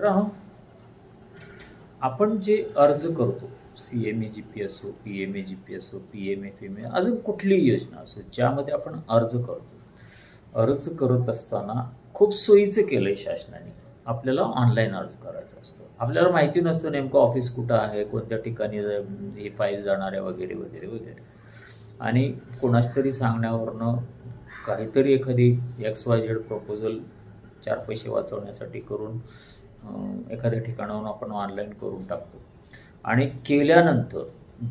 मित्रांनो आपण जे अर्ज करतो C M E G P असो P M E G P असो P M F M E अजून कुठलीही योजना असो ज्यामध्ये आपण अर्ज करतो. अर्ज करत असताना खूप सोयीचं केलं आहे शासनाने. आपल्याला ऑनलाईन अर्ज करायचा असतो. आपल्याला माहिती नसतं नेमकं ऑफिस कुठं आहे कोणत्या ठिकाणी हे फाईल जाणार आहे वगैरे वगैरे वगैरे. आणि कोणाच तरी सांगण्यावरनं काहीतरी एखादी एक्स वाय झेड प्रपोजल चार पैसे वाचवण्यासाठी करून एखाद्या ठिकाणाहून आपण ऑनलाईन करून टाकतो. आणि केल्यानंतर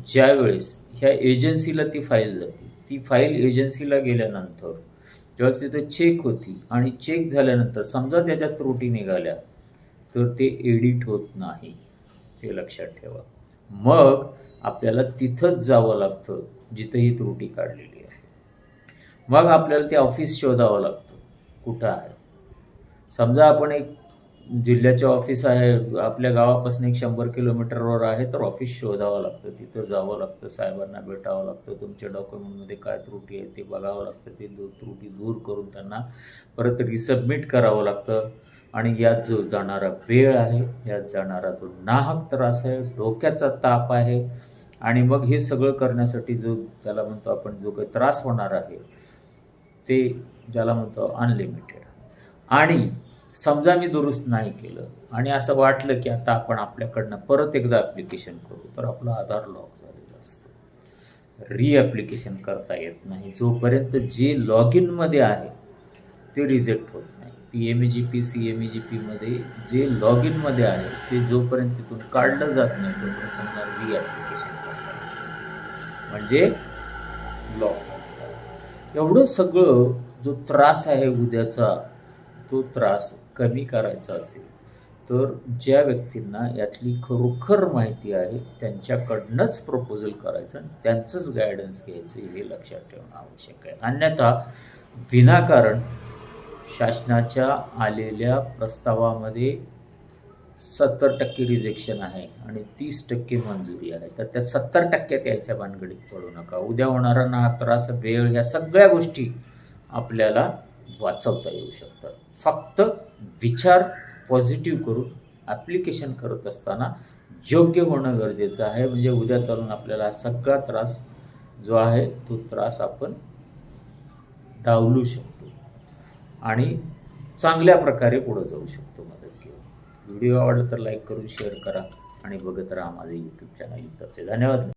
ज्या वेळेस ह्या एजन्सीला ती फाईल जाते ती फाईल एजन्सीला गेल्यानंतर ज्यावेळेस तिथं चेक होती आणि चेक झाल्यानंतर समजा त्याच्यात त्रुटी निघाल्या तर ते एडिट होत नाही ते लक्षात ठेवा. मग आपल्याला तिथंच जावं लागतं जिथं ही त्रुटी काढलेली आहे. मग आपल्याला ते ऑफिस शोधावं लागतं. कुठं आहे? समजा आपण एक जिल्ह्याचे ऑफिस आहे आपल्या गावापासून एक शंभर किलोमीटरवर आहे तर ऑफिस शोधावं लागतं तिथं जावं लागतं साहेबांना भेटावं लागतं तुमच्या डॉक्युमेंटमध्ये काय त्रुटी आहे ते बघावं लागतं ते दू त्रुटी दूर करून त्यांना परत रिसबमिट करावं लागतं. आणि यात जो जाणारा वेळ आहे यात जाणारा जो नाहक त्रास आहे डोक्याचा ताप आहे. आणि मग हे सगळं करण्यासाठी जो त्याला म्हणतो आपण जो काही त्रास होणार आहे ते ज्याला म्हणतो अनलिमिटेड आणि समजा मी दुरुस्त नाही केलं आणि असं वाटलं की आता आपण आपल्याकडनं परत एकदा ॲप्लिकेशन करू तर आपलं आधार लॉक झालेलं असतं. रीॲप्लिकेशन करता येत नाही. जोपर्यंत जे लॉग इनमध्ये आहे ते रिजेक्ट होत नाही. P M E G P C M E G पीमध्ये जे लॉग इनमध्ये आहे ते जोपर्यंत तिथून काढलं जात नाही तोपर्यंत त्यांना रीॲप्लिकेशन करता येत म्हणजे लॉक झालेलं एवढं सगळं जो त्रास आहे उद्याचा तो त्रास कमी करायचा असेल तर ज्या व्यक्तींना यातली खरोखर माहिती आहे त्यांच्याकडनंच प्रपोजल करायचं आणि त्यांचंच गायडन्स घ्यायचं हे लक्षात ठेवणं आवश्यक आहे. अन्यथा विनाकारण शासनाच्या आलेल्या प्रस्तावामध्ये सत्तर टक्के रिजेक्शन आहे आणि तीस टक्के मंजुरी आहे. तर त्या सत्तर टक्क्यात यायच्या भानगडीत पडू नका. उद्या होणारा ना त्रास वेळ ह्या सगळ्या गोष्टी आपल्याला वाचवता येऊ शकतात. फक्त विचार पॉझिटिव्ह करून ॲप्लिकेशन करत असताना योग्य होणं गरजेचं आहे. म्हणजे उद्या चालून आपल्याला सगळा त्रास जो आहे तो त्रास आपण डावलू शकतो. आणि चांगल्या प्रकारे पुढं जाऊ शकतो मदत घेऊन. व्हिडिओ आवडला तर लाईक करून शेअर करा आणि बघत राहा माझे यूट्यूब चॅनल धन्यवाद.